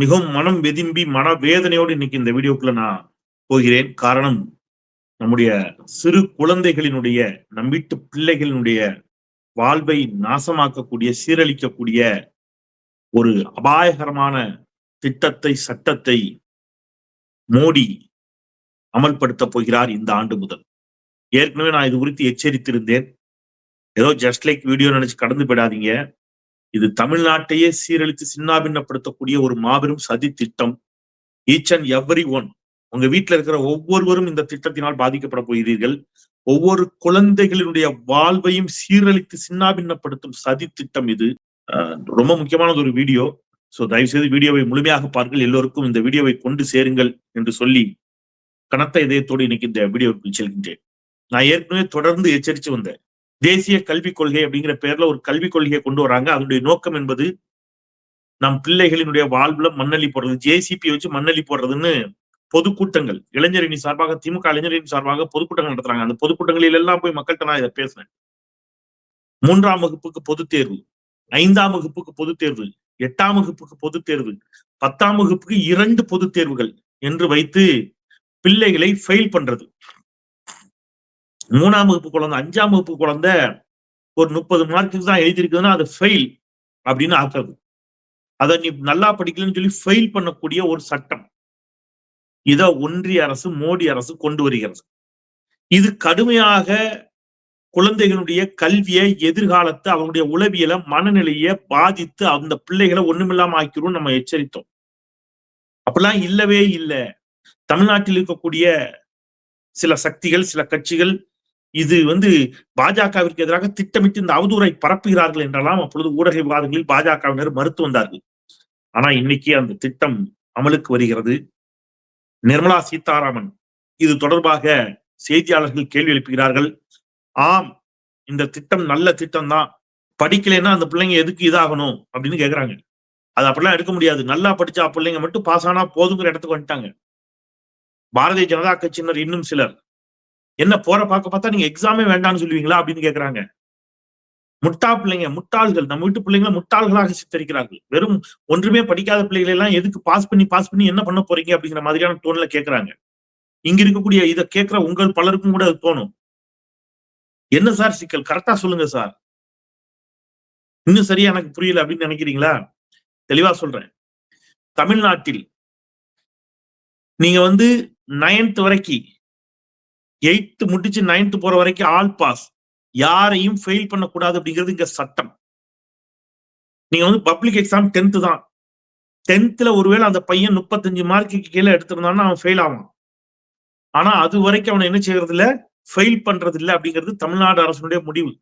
மிகவும் மனம் வெதும்பி மன வேதனையோடு இன்னைக்கு இந்த வீடியோக்குள்ள நான் போகிறேன். காரணம் நம்முடைய சிறு குழந்தைகளினுடைய நம் வீட்டு பிள்ளைகளினுடைய வாழ்வை நாசமாக்கக்கூடிய சீரழிக்கக்கூடிய ஒரு அபாயகரமான திட்டத்தை சட்டத்தை மோடி அமல்படுத்த போகிறார் இந்த ஆண்டு முதல். ஏற்கனவே நான் இது குறித்து எச்சரித்திருந்தேன். ஏதோ ஜஸ்ட் லைக் வீடியோ நினைச்சு கடந்து போயிடாதீங்க. இது தமிழ்நாட்டையே சீரழித்து சின்னாபின்னப்படுத்தக்கூடிய ஒரு மாபெரும் சதி திட்டம். ஈச் அண்ட் எவ்ரி ஒன் உங்க வீட்டுல இருக்கிற ஒவ்வொருவரும் இந்த திட்டத்தினால் பாதிக்கப்பட போகிறீர்கள். ஒவ்வொரு குழந்தைகளினுடைய வாழ்வையும் சீரழித்து சின்னாபின்னப்படுத்தும் சதி திட்டம் இது. ரொம்ப முக்கியமானது ஒரு வீடியோ. ஸோ தயவு செய்து வீடியோவை முழுமையாக பாருங்கள். எல்லோருக்கும் இந்த வீடியோவை கொண்டு சேருங்கள் என்று சொல்லி கனத்த இதயத்தோடு இன்னைக்கு இந்த வீடியோவுக்கு செல்கின்றேன். நான் ஏற்கனவே தொடர்ந்து எச்சரித்து வந்தேன். தேசிய கல்விக் கொள்கை அப்படிங்கிற பேர்ல ஒரு கல்விக் கொள்கையை கொண்டு வராங்க. அதனுடைய நோக்கம் என்பது நம் பிள்ளைகளினுடைய வாழ்வுல மண்ணள்ளி போடுறது ஜேசிபி வச்சு மண்ணள்ளி போடுறதுன்னு பொதுக்கூட்டங்கள். இளைஞரணி சார்பாக திமுக இளைஞரணி சார்பாக பொதுக்கூட்டங்கள் நடத்துறாங்க. அந்த பொதுக்கூட்டங்களில் எல்லாம் போய் மக்கள்கிட்ட நான் இதை பேசுறேன். மூன்றாம் வகுப்புக்கு பொதுத் தேர்வு ஐந்தாம் வகுப்புக்கு பொதுத் தேர்வு எட்டாம் வகுப்புக்கு பொதுத் தேர்வு பத்தாம் வகுப்புக்கு இரண்டு பொதுத் தேர்வுகள் என்று வைத்து பிள்ளைகளை ஃபெயில் பண்றது. மூணாம் வகுப்பு குழந்தை அஞ்சாம் வகுப்பு குழந்தை ஒரு முப்பது மார்க்குக்கு தான் எழுதியிருக்குதுன்னா அது ஃபெயில் அப்படின்னு ஆக்குறது. அதை நீ நல்லா படிக்கலன்னு சொல்லி ஃபெயில் பண்ணக்கூடிய ஒரு சட்டம். இத ஒன்றிய அரசு மோடி அரசு கொண்டு வருகிறது. இது கடுமையாக குழந்தைகளுடைய கல்வியை எதிர்காலத்தை அவங்களுடைய உளவியலை மனநிலையை பாதித்து அந்த பிள்ளைகளை ஒண்ணுமில்லாம ஆக்கிரும் நம்ம எச்சரித்தோம். அப்படிலாம் இல்லவே இல்லை. தமிழ்நாட்டில் இருக்கக்கூடிய சில சக்திகள் சில கட்சிகள் இது வந்து பாஜகவிற்கு எதிராக திட்டமிட்டு இந்த அவதூறை பரப்புகிறார்கள் என்றெல்லாம் அப்பொழுது ஊடக விவாதங்களில் பாஜகவினர் மறுத்து வந்தார்கள். ஆனா இன்னைக்கு அந்த திட்டம் அமலுக்கு வருகிறது. நிர்மலா சீதாராமன் இது தொடர்பாக செய்தியாளர்கள் கேள்வி எழுப்புகிறார்கள். ஆம் இந்த திட்டம் நல்ல திட்டம் தான் படிக்கலைன்னா அந்த பிள்ளைங்க எதுக்கு இதாகணும்? அப்படின்னு கேக்குறாங்க. அது அப்படிலாம் எடுக்க முடியாது. நல்லா படிச்சா பிள்ளைங்க மட்டும் பாஸ் ஆனா போதுங்கிற இடத்துக்கு வந்துட்டாங்க. பாரதிய ஜனதா கட்சியினர் இன்னும் சிலர். என்ன போற பார்க்க பார்த்தா நீங்க எக்ஸாமே வேண்டாம்னு சொல்லுவீங்களா அப்படின்னு கேக்குறாங்க. முட்டா பிள்ளைங்க முட்டாள்கள் நம்ம வீட்டு பிள்ளைங்களை முட்டாள்களாக சித்தரிக்கிறார்கள். வெறும் ஒன்றுமே படிக்காத பிள்ளைகளை எல்லாம் எதுக்கு பாஸ் பண்ணி பாஸ் பண்ணி என்ன பண்ண போறீங்க அப்படிங்கிற மாதிரியான டோன்ல கேக்குறாங்க. இங்க இருக்கக்கூடிய இதை கேட்கிற உங்கள் பலருக்கும் கூட அது தோணும். என்ன சார் சிக்கல்? கரெக்டா சொல்லுங்க சார். இன்னும் சரியா எனக்கு புரியல அப்படின்னு நினைக்கிறீங்களா? தெளிவா சொல்றேன். தமிழ்நாட்டில் நீங்க வந்து நைன்த் வரைக்கும் எயித்து முடிச்சு நைன்த் போற வரைக்கும் ஆல் பாஸ் யாரையும் ஃபெயில் பண்ணக்கூடாது அப்படிங்கிறது இங்க சட்டம். நீங்க வந்து பப்ளிக் எக்ஸாம் டென்த் தான். டென்த்ல ஒருவேளை அந்த பையன் முப்பத்தஞ்சு மார்க்குக்கு கீழே எடுத்திருந்தான்னா அவன் ஃபெயில் ஆவான். ஆனா அது வரைக்கும் அவனை என்ன செய்யறது இல்ல ஃபெயில் பண்றது இல்லை அப்படிங்கிறது தமிழ்நாடு அரசனுடைய முடிவு.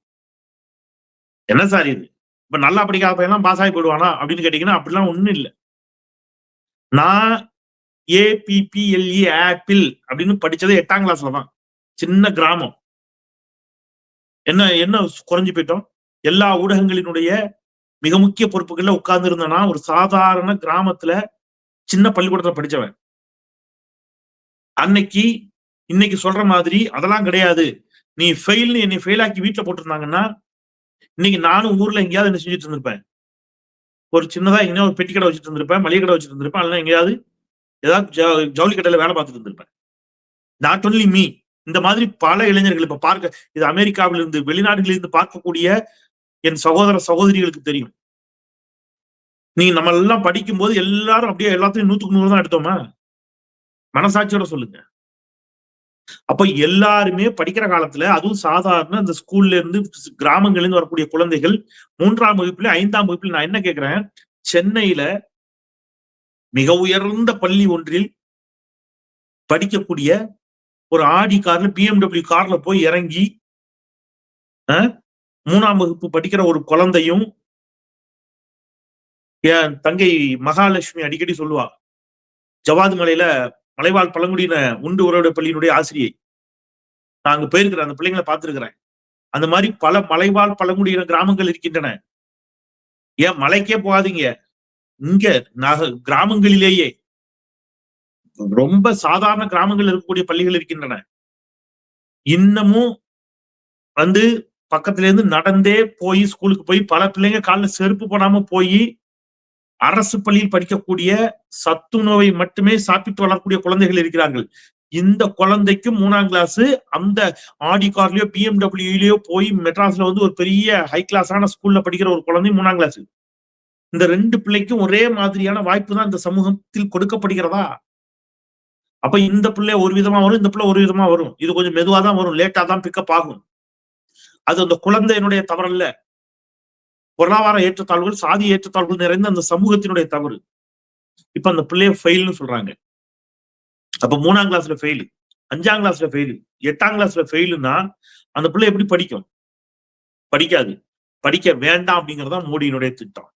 என்ன சார் இது? இப்ப நல்லா படிக்காத பையன் பாஸ் ஆகி போயிடுவானா அப்படின்னு கேட்டீங்கன்னா அப்படிலாம் ஒண்ணும் இல்லை. நான் ஏபிபிஎல்இ ஆப்பிள் அப்படின்னு படிச்சது எட்டாம் கிளாஸ்ல தான். சின்ன கிராமம். என்ன என்ன குறைஞ்சு போயிட்டோம்? எல்லா ஊடகங்களினுடைய மிக முக்கிய பொறுப்புகள்ல உட்கார்ந்து இருந்தனா ஒரு சாதாரண கிராமத்துல சின்ன பள்ளிக்கூடத்துல படிச்சவன். அன்னைக்கு இன்னைக்கு சொல்ற மாதிரி அதெல்லாம் கிடையாது. நீ ஃபெயில்னு என்னை ஃபெயில் ஆக்கி வீட்டுல போட்டிருந்தாங்கன்னா இன்னைக்கு நானும் ஊர்ல எங்கேயாவது என்ன செஞ்சுட்டு இருந்திருப்பேன். ஒரு சின்னதா எங்கேயா ஒரு பெட்டி கடை வச்சுட்டு இருந்திருப்பேன் மளிகை கடை வச்சுட்டு இருந்திருப்பேன் அல்ல எங்கேயாவது ஏதாவது ஜவுளி கடையில வேலை பார்த்துட்டு இருந்திருப்பேன். நாட் ஒன்லி மீ இந்த மாதிரி பல இளைஞர்கள் இப்ப பார்க்க இது அமெரிக்காவில இருந்து பார்க்கக்கூடிய என் சகோதர சகோதரிகளுக்கு தெரியும். நீ நம்ம எல்லாம் படிக்கும் போது எல்லாரும் அப்படியே எல்லாத்தையும் நூத்துக்கு நூறு தான் எடுத்தோமா? மனசாட்சியோட சொல்லுங்க. அப்ப எல்லாருமே படிக்கிற காலத்துல அதுவும் சாதாரண இந்த ஸ்கூல்ல இருந்து கிராமங்கள்ல இருந்து வரக்கூடிய குழந்தைகள் மூன்றாம் வகுப்புல ஐந்தாம் வகுப்புல நான் என்ன கேக்குறேன்? சென்னையில மிக உயர்ந்த பள்ளி ஒன்றில் படிக்கக்கூடிய ஒரு ஆடி கார்ல பிஎம்டபிள்யூ கார்ல போய் இறங்கி மூணாம் வகுப்பு படிக்கிற ஒரு குழந்தையும் என் தங்கை மகாலட்சுமி அடிக்கடி சொல்லுவா ஜவாது மலையில மலைவாழ் பழங்குடியின உண்டு உறவுடைய பள்ளியினுடைய ஆசிரியை. நான் அங்க போயிருக்கிறேன் அந்த பிள்ளைங்களை பார்த்துருக்குறேன். அந்த மாதிரி பல மலைவாழ் பழங்குடியின கிராமங்கள் இருக்கின்றன. ஏன் மலைக்கே போகாதீங்க. இங்க நக கிராமங்களிலேயே ரொம்ப சாதாரண கிராமங்கள் இருக்கக்கூடிய பள்ளிகள் இருக்கின்றன. இன்னமும் வந்து பக்கத்துல இருந்து நடந்தே போய் ஸ்கூலுக்கு போய் பல பிள்ளைங்க காலில் செருப்பு போடாம போய் அரசு பள்ளியில் படிக்கக்கூடிய சத்துணவை மட்டுமே சாப்பிட்டு வளரக்கூடிய குழந்தைகள் இருக்கிறார்கள். இந்த குழந்தைக்கு மூணாம் கிளாஸ் அந்த ஆடி கார்லயோ பிஎம்டபிள்யூலயோ போய் மெட்ராஸ்ல வந்து ஒரு பெரிய ஹை கிளாஸான ஸ்கூல்ல படிக்கிற ஒரு குழந்தை மூணாம் கிளாஸ் இந்த ரெண்டு பிள்ளைக்கும் ஒரே மாதிரியான வாய்ப்பு தான் இந்த சமூகத்தில் கொடுக்கப்படுகிறதா? அப்ப இந்த பிள்ளை ஒரு விதமா வரும் இந்த பிள்ளை ஒரு விதமா வரும். இது கொஞ்சம் மெதுவா தான் வரும் லேட்டா தான் பிக்கப் ஆகும். அது அந்த குழந்தையினுடைய தவறு இல்ல. பொருளாதார ஏற்றத்தாழ்வுகள் சாதி ஏற்றத்தாழ்வுகள் நிறைந்த அந்த சமூகத்தினுடைய தவறு. இப்ப அந்த பிள்ளைய ஃபெயில்னு சொல்றாங்க. அப்ப மூணாம் கிளாஸ்ல ஃபெயிலு அஞ்சாம் கிளாஸ்ல ஃபெயிலு எட்டாம் கிளாஸ்ல ஃபெயிலுன்னா அந்த பிள்ளை எப்படி படிக்கும்? படிக்காது. படிக்க வேண்டாம் அப்படிங்கறதா மோடியினுடைய திட்டம்.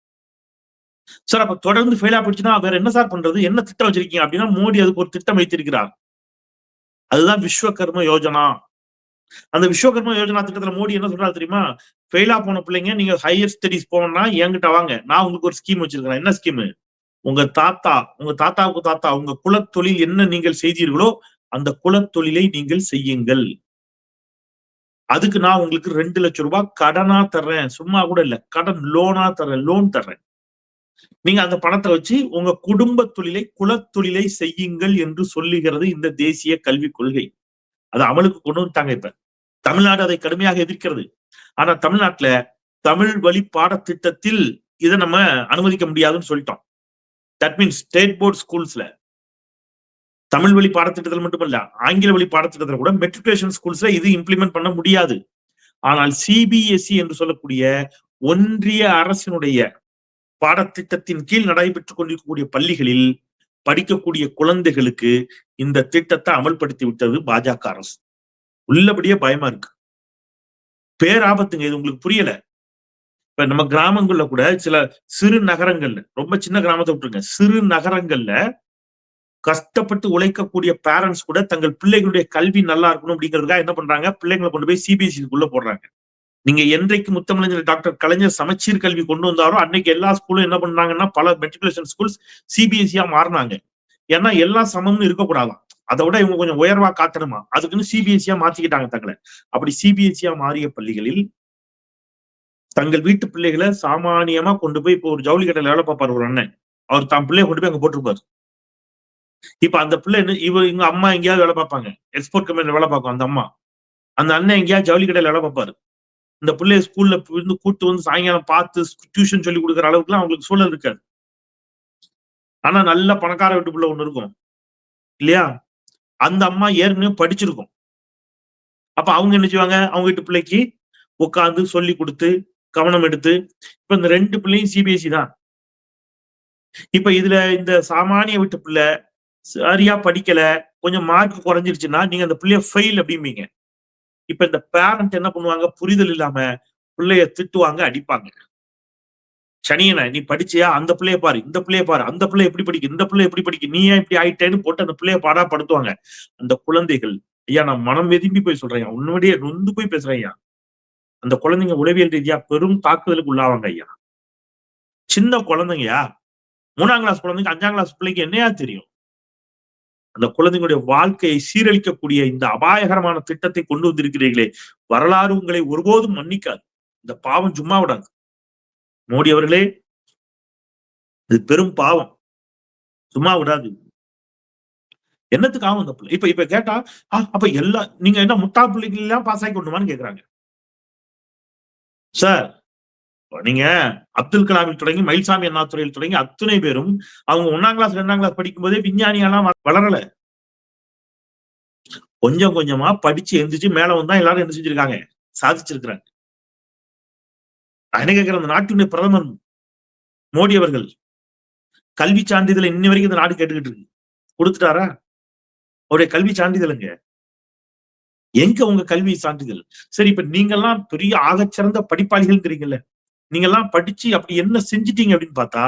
சார் அப்ப தொடர்ந்து ஃபெயிலா போச்சுன்னா வேற என்ன சார் பண்றது? என்ன திட்டம் வச்சிருக்கீங்க? அப்படின்னா மோடி அதுக்கு ஒரு திட்டம் வைத்திருக்கிறார். அதுதான் விஸ்வகர்ம யோஜனா. அந்த விஸ்வகர்ம யோஜனா திட்டத்துல மோடி என்ன சொல்றாரு தெரியுமா? ஃபெயிலா போன பிள்ளைங்க நீங்க ஹையர் ஸ்டடிஸ் போகணும்னா என்கிட்ட வாங்க. நான் உங்களுக்கு ஒரு ஸ்கீம் வச்சிருக்கிறேன். என்ன ஸ்கீம் உங்க தாத்தா உங்க தாத்தாவுக்கு தாத்தா உங்க குலத்தொழில் என்ன நீங்கள் செய்தீர்களோ அந்த குலத்தொழிலை நீங்கள் செய்யுங்கள். அதுக்கு நான் உங்களுக்கு ரெண்டு லட்சம் ரூபாய் கடனா தர்றேன். சும்மா கூட இல்ல கடன் லோனா தர்றேன். லோன் தர்றேன். நீங்க அந்த பணத்தை வச்சு உங்க குடும்ப தொழிலை குலத்தொழிலை செய்யுங்கள் என்று சொல்லுகிறது இந்த தேசிய கல்விக் கொள்கை. அது அமலுக்கு கொண்டு வந்துட்டாங்க இப்ப. தமிழ்நாடு அதை கடுமையாக எதிர்க்கிறது. ஆனா தமிழ்நாட்டுல தமிழ் வழி பாடத்திட்டத்தில் இதை நம்ம அனுமதிக்க முடியாதுன்னு சொல்லிட்டோம். தட் மீன்ஸ் ஸ்டேட் போர்ட் ஸ்கூல்ஸ்ல தமிழ் வழி பாடத்திட்டத்தில் மட்டுமல்ல ஆங்கில வழி பாடத்திட்டத்தில் கூட மெட்ரிகுலேஷன் ஸ்கூல்ஸ்ல இது இம்ப்ளிமெண்ட் பண்ண முடியாது. ஆனால் சிபிஎஸ்இ என்று சொல்லக்கூடிய ஒன்றிய அரசினுடைய பாடத்திட்டத்தின் கீழ் நடைபெற்றுக் கொண்டிருக்கக்கூடிய பள்ளிகளில் படிக்கக்கூடிய குழந்தைகளுக்கு இந்த திட்டத்தை அமல்படுத்தி விட்டது பாஜக அரசு. உள்ளபடியே பயமா இருக்கு. பேராபத்துங்க இது உங்களுக்கு புரியல. இப்ப நம்ம கிராமங்கள்ல கூட சில சிறு நகரங்கள்ல ரொம்ப சின்ன கிராமத்தை விட்டுருங்க சிறு நகரங்கள்ல கஷ்டப்பட்டு உழைக்கக்கூடிய பேரண்ட்ஸ் கூட தங்கள் பிள்ளைகளுடைய கல்வி நல்லா இருக்கணும் அப்படிங்கிறதுக்காக என்ன பண்றாங்க? பிள்ளைங்களை கொண்டு போய் சிபிஎஸ்சிக்குள்ள போடுறாங்க. நீங்க என்றைக்கு முத்தமிழஞ்சர் டாக்டர் கலைஞர் சமச்சீர் கல்வி கொண்டு வந்தாரோ அன்னைக்கு எல்லா ஸ்கூலும் என்ன பண்ணாங்கன்னா பல மெட்ரிகுலேஷன் ஸ்கூல்ஸ் சிபிஎஸ்சியா மாறினாங்க. ஏன்னா எல்லா சமம்னு இருக்கக்கூடாதான். அதை விட இவங்க கொஞ்சம் உயர்வா காத்தணுமா அதுக்குன்னு சிபிஎஸ்சியா மாத்திக்கிட்டாங்க தங்களை. அப்படி சிபிஎஸ்சியா மாறிய பள்ளிகளில் தங்கள் வீட்டு பிள்ளைகளை சாமானியமா கொண்டு போய் இப்போ ஒரு ஜவுளி கடையில வேலை பார்ப்பார் ஒரு அண்ணன். அவர் தான் பிள்ளைய கொண்டு போய் அங்க போட்டிருப்பாரு. இப்ப அந்த பிள்ளை என்ன இவ இவங்க அம்மா எங்கேயாவது வேலை பார்ப்பாங்க. எக்ஸ்போர்ட் கம்பெனில வேலை பார்க்கும் அந்த அம்மா. அந்த அண்ணன் எங்கேயாவது ஜவுளி கடையில வேலை பார்ப்பாரு. இந்த பிள்ளைய ஸ்கூல்ல இருந்து கூட்டு வந்து சாயங்காலம் பார்த்து டியூஷன் சொல்லி கொடுக்குற அளவுக்குலாம் அவங்களுக்கு சூழல் இருக்காது. ஆனா நல்ல பணக்கார வீட்டு பிள்ளை ஒண்ணு இருக்கும். இல்லையா? அந்த அம்மா ஏற்கனவே படிச்சிருக்கும். அப்ப அவங்க என்ன செய்வாங்க? அவங்க வீட்டு பிள்ளைக்கு உட்காந்து சொல்லி கொடுத்து கவனம் எடுத்து இப்ப இந்த ரெண்டு பிள்ளையும் சிபிஎஸ்சி தான். இப்ப இதுல இந்த சாமானிய வீட்டு பிள்ளை சரியா படிக்கல கொஞ்சம் மார்க் குறைஞ்சிருச்சுன்னா நீங்க அந்த பிள்ளைய ஃபெயில் அப்படிம்பீங்க. இப்ப இந்த பேரண்ட் என்ன பண்ணுவாங்க? புரிதல் இல்லாம பிள்ளைய திட்டுவாங்க அடிப்பாங்க. சனியனை நீ படிச்சியா? அந்த பிள்ளைய பாரு இந்த பிள்ளைய பாரு அந்த பிள்ளை எப்படி படிக்கு இந்த பிள்ளை எப்படி படிக்கு நீ ஏன் இப்படி ஆயிட்டேன்னு போட்டு அந்த பிள்ளைய பாடா படுத்துவாங்க அந்த குழந்தைகள் ஐயா நான் மனம் வெதும்பி போய் சொல்றேன் உன்னுடைய நொந்து போய் பேசுறேன் ஐயா. அந்த குழந்தைங்க உளவியல் ரீதியா பெரும் தாக்குதலுக்கு உள்ளாவாங்க ஐயா. சின்ன குழந்தைங்கயா மூணாம் கிளாஸ் குழந்தைங்க அஞ்சாம் கிளாஸ் பிள்ளைக்கு என்னையா தெரியும்? அந்த குழந்தைங்களுடைய வாழ்க்கையை சீரழிக்கக்கூடிய இந்த அபாயகரமான திட்டத்தை கொண்டு வந்திருக்கிறீர்களே வரலாறு உங்களை ஒருபோதும் மன்னிக்காது. இந்த பாவம் சும்மா விடாது. மோடி அவர்களே இது பெரும் பாவம். சும்மா விடாது. என்னத்துக்காகும் இந்த பிள்ளை? இப்ப இப்ப கேட்டா அப்ப எல்லா நீங்க என்ன முட்டா பிள்ளைகள் எல்லாம் பாஸ் ஆகி கொண்டுமான்னு கேக்குறாங்க? சார் நீங்க அப்துல் கலாமில் தொடங்கி மயில்சாமி அண்ணாதுறையில் தொடங்கி அத்தனை பேரும் அவங்க ஒன்னாம் கிளாஸ் ரெண்டாம் கிளாஸ் படிக்கும் போதே விஞ்ஞானியெல்லாம் வளரல. கொஞ்சம் கொஞ்சமா படிச்சு எந்திரிச்சு மேல வந்தா எல்லாரும் என்ன செஞ்சிருக்காங்க? சாதிச்சிருக்கிறாங்க. நான் என்ன கேட்கிறேன்? அந்த நாட்டினுடைய பிரதமர் மோடி அவர்கள் கல்வி சான்றிதழ் இன்ன வரைக்கும் இந்த நாடு கேட்டுக்கிட்டு இருக்கு. கொடுத்துட்டாரா? அவருடைய கல்வி சான்றிதழுங்க எங்க? உங்க கல்வி சான்றிதழ்? சரி இப்ப நீங்கெல்லாம் பெரிய ஆகச்சிறந்த படிப்பாளிகள்ங்கிறீங்கல்ல. நீங்க எல்லாம் படிச்சு அப்படி என்ன செஞ்சிட்டீங்க அப்படின்னு பார்த்தா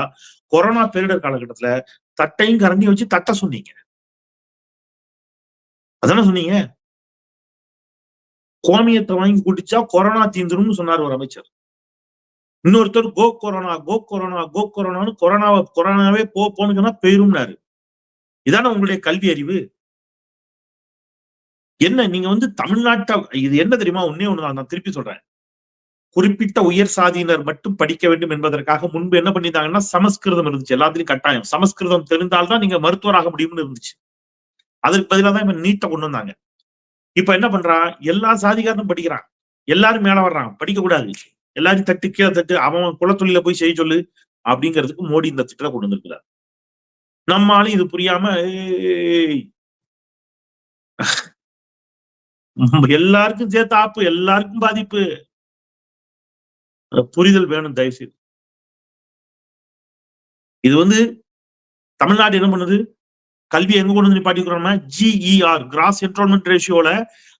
கொரோனா பேரிடர் காலகட்டத்துல தட்டையும் கரண்டியும் வச்சு தட்ட சொன்னீங்க. அதான சொன்னீங்க? கோமியத்தை வாங்கி குடிச்சா கொரோனா தீந்துரும்னு சொன்னார் ஒரு அமைச்சர். இன்னொருத்தர் கோ கொரோனா கோ கொரோனா கோ கொரோனான்னு கொரோனாவை கொரோனாவே போ போன்னு சொன்னா போயிரும்னாரு. இதான உங்களுடைய கல்வி அறிவு? என்ன நீங்க வந்து தமிழ்நாட்டை இது என்ன தெரியுமா? ஒன்னே ஒண்ணுதான் நான் திருப்பி சொல்றேன். குறிப்பிட்ட உயர் சாதியினர் மட்டும் படிக்க வேண்டும் என்பதற்காக முன்பு என்ன பண்ணியிருந்தாங்கன்னா சமஸ்கிருதம் இருந்துச்சு. எல்லாத்துலயும் கட்டாயம். சமஸ்கிருதம் தெரிந்தால்தான் நீங்க மருத்துவராக முடியும்னு இருந்துச்சு. அதுக்கு பதிலாக தான் இப்ப நீட்டை கொண்டு வந்தாங்க. இப்ப என்ன பண்றான் எல்லா சாதிகாரனும் படிக்கிறான். எல்லாரும் மேல வர்றான். படிக்க கூடாது. எல்லாரும் தட்டு கீழே தட்டு அவன் குலத்தொழில போய் செய்ய சொல்லு அப்படிங்கிறதுக்கு மோடி இந்த திட்டத்தை கொண்டு வந்திருக்கிறார். நம்மாலும் இது புரியாம எல்லாருக்கும் சேர்த்து ஆப்பு எல்லாருக்கும் பாதிப்பு. புரிதல் வேணும் தயவு செய்து இது வந்து தமிழ்நாடு என்ன பண்ணுது? கல்வி எங்க கொண்டு வந்து பாட்டிக்கிறோம்னா ஜிஇஆர் கிராஸ் என்ரோல்மெண்ட் ரேஷியோல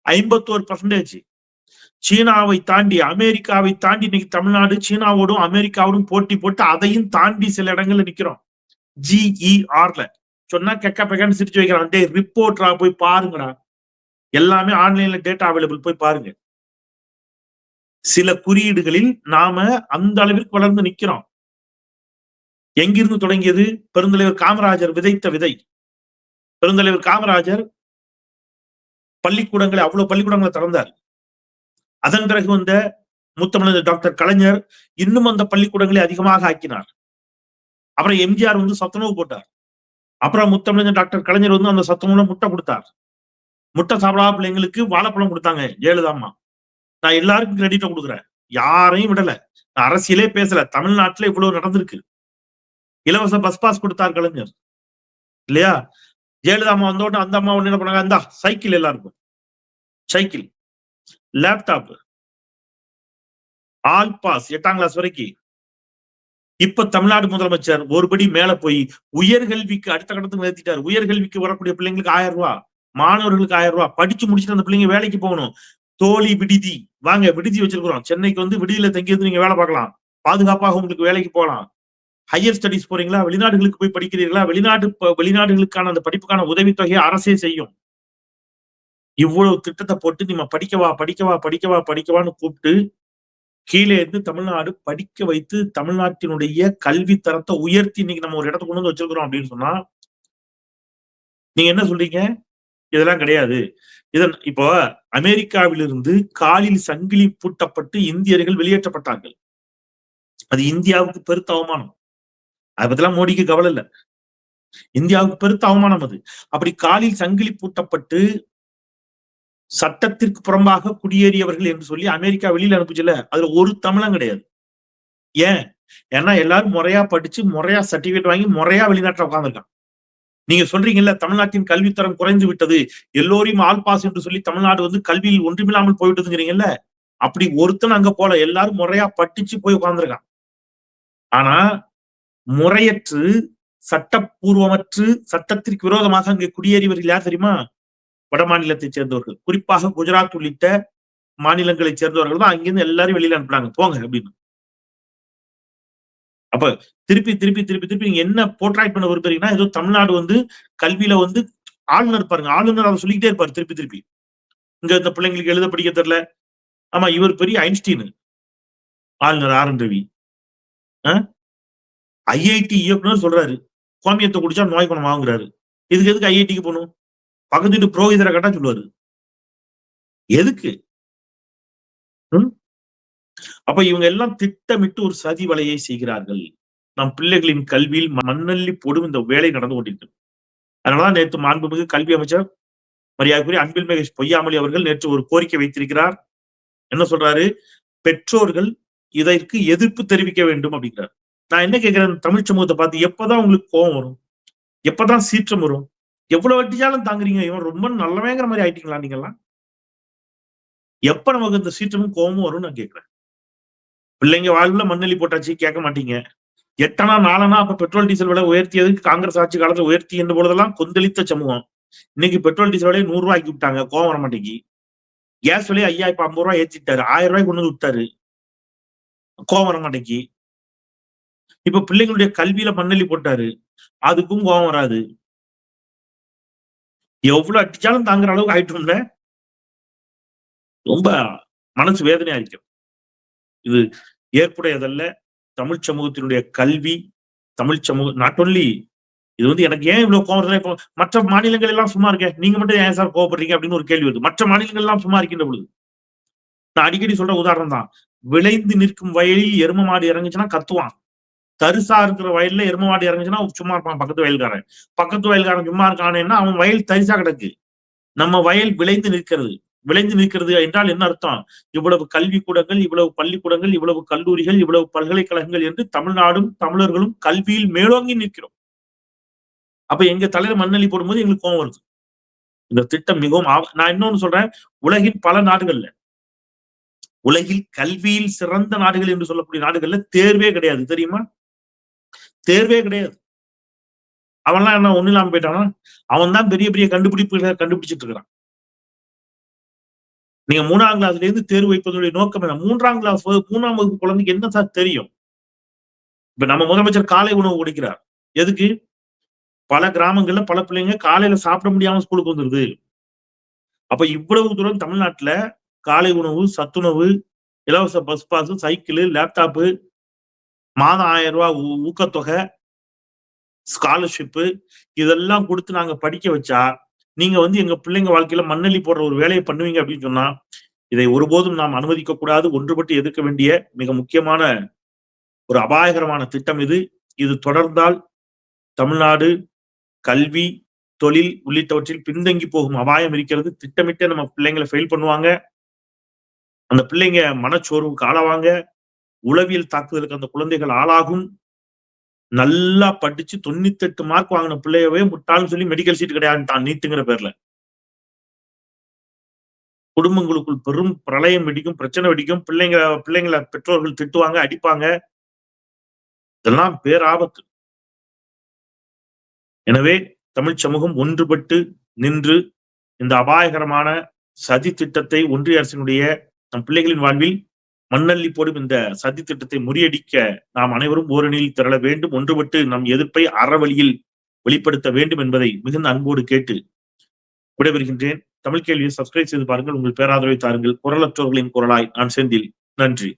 ஐம்பத்தோரு பர்சன்டேஜ் சீனாவை தாண்டி அமெரிக்காவை தாண்டி இன்னைக்கு தமிழ்நாடு சீனாவோடும் அமெரிக்காவோடும் போட்டி போட்டு அதையும் தாண்டி சில இடங்கள்ல நிக்கிறோம். ஜிஇஆர்ல சொன்னா கெக்க பெக்கன்னு சிரிச்சு வைக்கிறான் டே ரிப்போர்ட்ரா போய் பாருங்கடா. எல்லாமே ஆன்லைன்ல டேட்டா அவைலபிள் போய் பாருங்க. சில குறியீடுகளில் நாம அந்த அளவிற்கு வளர்ந்து நிக்கிறோம். எங்கிருந்து தொடங்கியது? பெருந்தலைவர் காமராஜர் விதைத்த விதை. பெருந்தலைவர் காமராஜர் பள்ளிக்கூடங்களை அவ்வளவு பள்ளிக்கூடங்களை திறந்தார். அதன் பிறகு வந்த முத்தமிழர் டாக்டர் கலைஞர் இன்னும் அந்த பள்ளிக்கூடங்களை அதிகமாக ஆக்கினார். அப்புறம் எம்ஜிஆர் வந்து சத்துணவு போட்டார். அப்புறம் முத்தமிழர் டாக்டர் கலைஞர் வந்து அந்த சத்துணவுல முட்டை கொடுத்தார். முட்டை சாப்பிடாத பிள்ளைங்களுக்கு வாழைப்பழம் கொடுத்தாங்க. ஜெயலலிதாம்மா நான் எல்லாருக்கும் கிரெடிட்டை கொடுக்குறேன். யாரையும் விடல. நான் அரசியலே பேசல. தமிழ்நாட்டுல இவ்வளவு நடந்திருக்கு. இலவச பஸ் பாஸ் கொடுத்தார் கலைஞர் இல்லையா? ஜெயலலிதா அம்மா வந்தோடனே அந்த அம்மா உடனே என்ன பண்ணாங்க? அந்த சைக்கிள் எல்லாருக்கும். சைக்கிள் லேப்டாப் ஆல் பாஸ் எட்டாம் கிளாஸ் வரைக்கும் இப்ப தமிழ்நாடு முதலமைச்சர் ஒருபடி மேல போய் உயர்கல்விக்கு அடுத்த கட்டத்துக்கு நிறுத்திட்டார். உயர்கல்விக்கு வரக்கூடிய பிள்ளைங்களுக்கு ஆயிரம் ரூபாய் மாணவர்களுக்கு ஆயிரம் ரூபாய் படிச்சு முடிச்சுட்டு அந்த பிள்ளைங்க வேலைக்கு போகணும். தோழி விடுதி. வாங்க விடுதி வச்சிருக்கிறோம். சென்னைக்கு வந்து விடுதியில தங்கியிருந்து நீங்க வேலை பார்க்கலாம். பாதுகாப்பாக உங்களுக்கு வேலைக்கு போகலாம். ஹையர் ஸ்டடிஸ் போறீங்களா? வெளிநாடுகளுக்கு போய் படிக்கிறீர்களா? வெளிநாடு வெளிநாடுகளுக்கான அந்த படிப்புக்கான உதவித்தொகையை அரசே செய்யும். இவ்வளவு திட்டத்தை போட்டு நீங்க படிக்கவா படிக்கவா படிக்கவா படிக்கவான்னு கூப்பிட்டு கீழே இருந்து தமிழ்நாடு படிக்க வைத்து தமிழ்நாட்டினுடைய கல்வி தரத்தை உயர்த்தி இன்னைக்கு நம்ம ஒரு இடத்துக்கு கொண்டு வந்து வச்சிருக்கிறோம் அப்படின்னு சொன்னா நீங்க என்ன சொல்றீங்க? இதெல்லாம் கிடையாது. இதன் இப்போ அமெரிக்காவிலிருந்து காலில் சங்கிலி பூட்டப்பட்டு இந்தியர்கள் வெளியேற்றப்பட்டார்கள். அது இந்தியாவுக்கு பெருத்த அவமானம். அதை பத்திலாம் மோடிக்கு கவலை இல்ல. இந்தியாவுக்கு பெருத்த அவமானம் அது. அப்படி காலில் சங்கிலி பூட்டப்பட்டு சட்டத்திற்கு புறம்பாக குடியேறியவர்கள் என்று சொல்லி அமெரிக்கா வெளியில அனுப்புச்சுல அதுல ஒரு தமிழம் கிடையாது. ஏன்? ஏன்னா எல்லாரும் முறையா படிச்சு முறையா சர்டிபிகேட் வாங்கி முறையா வெளிநாட்டுல உட்காந்துருக்கான் நீங்க சொல்றீங்கல்ல தமிழ்நாட்டின் கல்வித்தரம் குறைந்து விட்டது. எல்லோரையும் ஆள் பாஸ் என்று சொல்லி தமிழ்நாடு வந்து கல்வியில் ஒன்றுமில்லாமல் போயிட்டதுங்கிறீங்கல்ல அப்படி ஒருத்தன் அங்க போல எல்லாரும் முறையா பட்டிச்சு போய் உட்கார்ந்துருக்கான் ஆனா முறையற்று சட்டப்பூர்வமற்று சட்டத்திற்கு விரோதமாக அங்கே குடியேறியவர்கள் யார் தெரியுமா? வட மாநிலத்தைச் சேர்ந்தவர்கள். குறிப்பாக குஜராத் உள்ளிட்ட மாநிலங்களைச் சேர்ந்தவர்கள் தான் அங்கிருந்து எல்லாரும் வெளியில அனுப்புறாங்க போங்க அப்படின்னு. அப்ப திருப்பி திருப்பி திருப்பி திருப்பி நீங்க என்ன போர்ட்ராக்ட் பண்ண விரும்புறீங்கன்னா ஏதோ தமிழ்நாடு வந்து கல்வியில வந்து ஆளுநர் பாருங்க. ஆளுநர் அவர் சொல்லிக்கிட்டே இருப்பாரு திருப்பி திருப்பி. இங்க இந்த பிள்ளைங்களுக்கு எழுத படிக்க தெரியல. ஆமா இவர் பெரிய ஐன்ஸ்டீன். ஆளுநர் ஆர் என் ரவி. ஐஐடி இயக்குனர் சொல்றாரு. கோமியத்தை குடிச்சா நோய் குணம் வாங்குறாரு. இதுக்கு எதுக்கு ஐஐடிக்கு போகணும்? பக்கத்து வீட்டு புரோகிதரை கட்டா சொல்லுவாரு. எதுக்கு? ம்? அப்ப இவங்க எல்லாம் திட்டமிட்டு ஒரு சதி வலையை செய்கிறார்கள். நம் பிள்ளைகளின் கல்வியில் மண்ணள்ளி போடும் இந்த வேலை நடந்து கொண்டிருக்கிறது அதனாலதான் நேற்று மாண்புமிகு கல்வி அமைச்சர் மரியாதைக்குரிய அன்பில் மகேஷ் பொய்யாமொழி அவர்கள் நேற்று ஒரு கோரிக்கை வைத்திருக்கிறார். என்ன சொல்றாரு? பெற்றோர்கள் இதற்கு எதிர்ப்பு தெரிவிக்க வேண்டும் அப்படிங்கிறார். நான் என்ன கேட்கிறேன்? தமிழ் சமூகத்தை பார்த்து எப்பதான் உங்களுக்கு கோபம் வரும்? எப்பதான் சீற்றம் வரும்? எவ்வளவு வட்டிச்சாலும் தாங்குறீங்க? இவன் ரொம்ப நல்லவேங்கிற மாதிரி ஆயிட்டீங்களா நீங்கெல்லாம்? எப்ப நமக்கு இந்த சீற்றமும் கோபமும் வரும்னு நான் கேட்கிறேன். பிள்ளைங்க வாழ்வுல மண்ணெளி போட்டாச்சு கேட்க மாட்டீங்க. எட்டனா நாலனா அப்ப பெட்ரோல் டீசல் விலை உயர்த்தியது காங்கிரஸ் ஆட்சி காலத்துல உயர்த்தி என்ற பொழுதெல்லாம் கொந்தளித்த சமூகம். இன்னைக்கு பெட்ரோல் டீசல் விலையை நூறு ரூபாய்க்கு விட்டாங்க கோவம் வர மாட்டேங்கி கேஸ் விலையை ஐயா ஐம்பது ரூபாய் ஏற்றிட்டாரு ஆயிரம் ரூபாய்க்கு கொண்டு வந்து விட்டாரு. கோவம் வர மாட்டேங்கி இப்ப பிள்ளைங்களுடைய கல்வியில மண்ணெளி போட்டாரு அதுக்கும் கோவம் வராது. எவ்வளவு அடிச்சாலும் தாங்குற அளவுக்கு ஆயிட்டோம்ல? ரொம்ப மனசு வேதனையா இருக்கும் இது ஏற்புடையதல்ல. தமிழ் சமூகத்தினுடைய கல்வி தமிழ் சமூக நாட் ஒன்லி இது வந்து எனக்கு ஏன் இவ்வளவு கோபம் இப்போ மற்ற மாநிலங்கள் எல்லாம் சும்மா இருக்கேன் நீங்க மட்டும் ஏன் சார் கோபப்படுறீங்க அப்படின்னு ஒரு கேள்வி வருது. மற்ற மாநிலங்கள் எல்லாம் சும்மா இருக்கின்ற பொழுது நான் அடிக்கடி சொல்ற உதாரணம் தான் விளைந்து நிற்கும் வயலில் எரும மாடு இறங்குச்சுன்னா கத்துவான். தரிசா இருக்கிற வயல்ல எரும மாடு இறங்குச்சுன்னா சும்மா இருப்பான் பக்கத்து வயல்காரன். பக்கத்து வயல்காரன் சும்மா இருக்கானேன்னா அவன் வயல் தரிசா கிடக்கு. நம்ம வயல் விளைந்து நிற்கிறது. விளைந்து நிற்கிறது என்றால் என்ன அர்த்தம்? இவ்வளவு கல்விக்கூடங்கள் இவ்வளவு பள்ளிக்கூடங்கள் இவ்வளவு கல்லூரிகள் இவ்வளவு பல்கலைக்கழகங்கள் என்று தமிழ்நாடும் தமிழர்களும் கல்வியில் மேலோங்கி நிற்கிறோம். அப்ப எங்க தலைவர் மண்ணளி போடும்போது எங்களுக்கு கோவம் வருது. இந்த திட்டம் மிகவும் நான் இன்னொன்னு சொல்றேன். உலகின் பல நாடுகள்ல உலகில் கல்வியில் சிறந்த நாடுகள் என்று சொல்லக்கூடிய நாடுகள்ல தேர்வே கிடையாது. தெரியுமா? தேர்வே கிடையாது. அவன்லாம் என்ன ஒண்ணு இல்லாம போயிட்டானா? அவன் தான் பெரிய பெரிய கண்டுபிடிப்புகளை கண்டுபிடிச்சிட்டு இருக்கிறான். நீங்க மூணாம் கிளாஸ்ல இருந்து தேர்வு வைப்பதனுடைய நோக்கம் என்ன? மூன்றாம் கிளாஸ் மூணாம் வகுப்பு குழந்தைக்கு என்ன சார் தெரியும்? இப்ப நம்ம முதலமைச்சர் காலை உணவு கொடுக்கிறார். எதுக்கு? பல கிராமங்கள்ல பல பிள்ளைங்க காலையில சாப்பிட முடியாம ஸ்கூலுக்கு வந்துருது. அப்ப இவ்வளவு தூரம் தமிழ்நாட்டுல காலை உணவு சத்துணவு இலவச பஸ் பாஸ் சைக்கிள் லேப்டாப்பு மாதம் ஆயிரம் ரூபாய் ஊக்கத்தொகை ஸ்காலர்ஷிப்பு இதெல்லாம் கொடுத்து நாங்க படிக்க வச்சா நீங்க வந்து எங்க பிள்ளைங்க வாழ்க்கையில மண்ணள்ளி போடுற ஒரு வேலையை பண்ணுவீங்க அப்படின்னு சொன்னா இதை ஒருபோதும் நாம் அனுமதிக்க கூடாது ஒன்றுபட்டு எதிர்க்க வேண்டிய மிக முக்கியமான ஒரு அபாயகரமான திட்டம் இது. இது தொடர்ந்தால் தமிழ்நாடு கல்வி தொழில் உள்ளிட்டவற்றில் பின்தங்கி போகும் அபாயம் இருக்கிறது. திட்டமிட்டே நம்ம பிள்ளைங்களை ஃபெயில் பண்ணுவாங்க. அந்த பிள்ளைங்க மனச்சோர்வுக்கு ஆளாவாங்க உளவியல் தாக்குதலுக்கு அந்த குழந்தைகள் ஆளாகும். நல்லா படிச்சு தொண்ணூத்தி எட்டு மார்க் வாங்கின பிள்ளையவே முட்டாள்னு சொல்லி மெடிக்கல் சீட் கிடையாதுட்டான் நீட்டுங்கிற பேர்ல. குடும்பங்களுக்குள் பெரும் பிரளயம் வெடிக்கும் பிரச்சனை வெடிக்கும். பிள்ளைங்க பிள்ளைங்களை பெற்றோர்கள் திட்டுவாங்க அடிப்பாங்க. இதெல்லாம் பேராபத்து. எனவே தமிழ் சமூகம் ஒன்றுபட்டு நின்று இந்த அபாயகரமான சதி திட்டத்தை ஒன்றிய அரசினுடைய நம் பிள்ளைகளின் வாழ்வில் மண்ணள்ளி போடும் இந்த சதி திட்டத்தை முறியடிக்க நாம் அனைவரும் ஓரணியில் திரள வேண்டும். ஒன்றுபட்டு நம் எதிர்ப்பை அறவழியில் வெளிப்படுத்த வேண்டும் என்பதை மிகுந்த அன்போடு கேட்டு விடைபெறுகின்றேன். தமிழ் கேள்வியை சப்ஸ்கிரைப் செய்து பாருங்கள். உங்கள் பேராதரவை தாருங்கள். குரலற்றோர்களின் குரலாய் நான் செந்தில். நன்றி.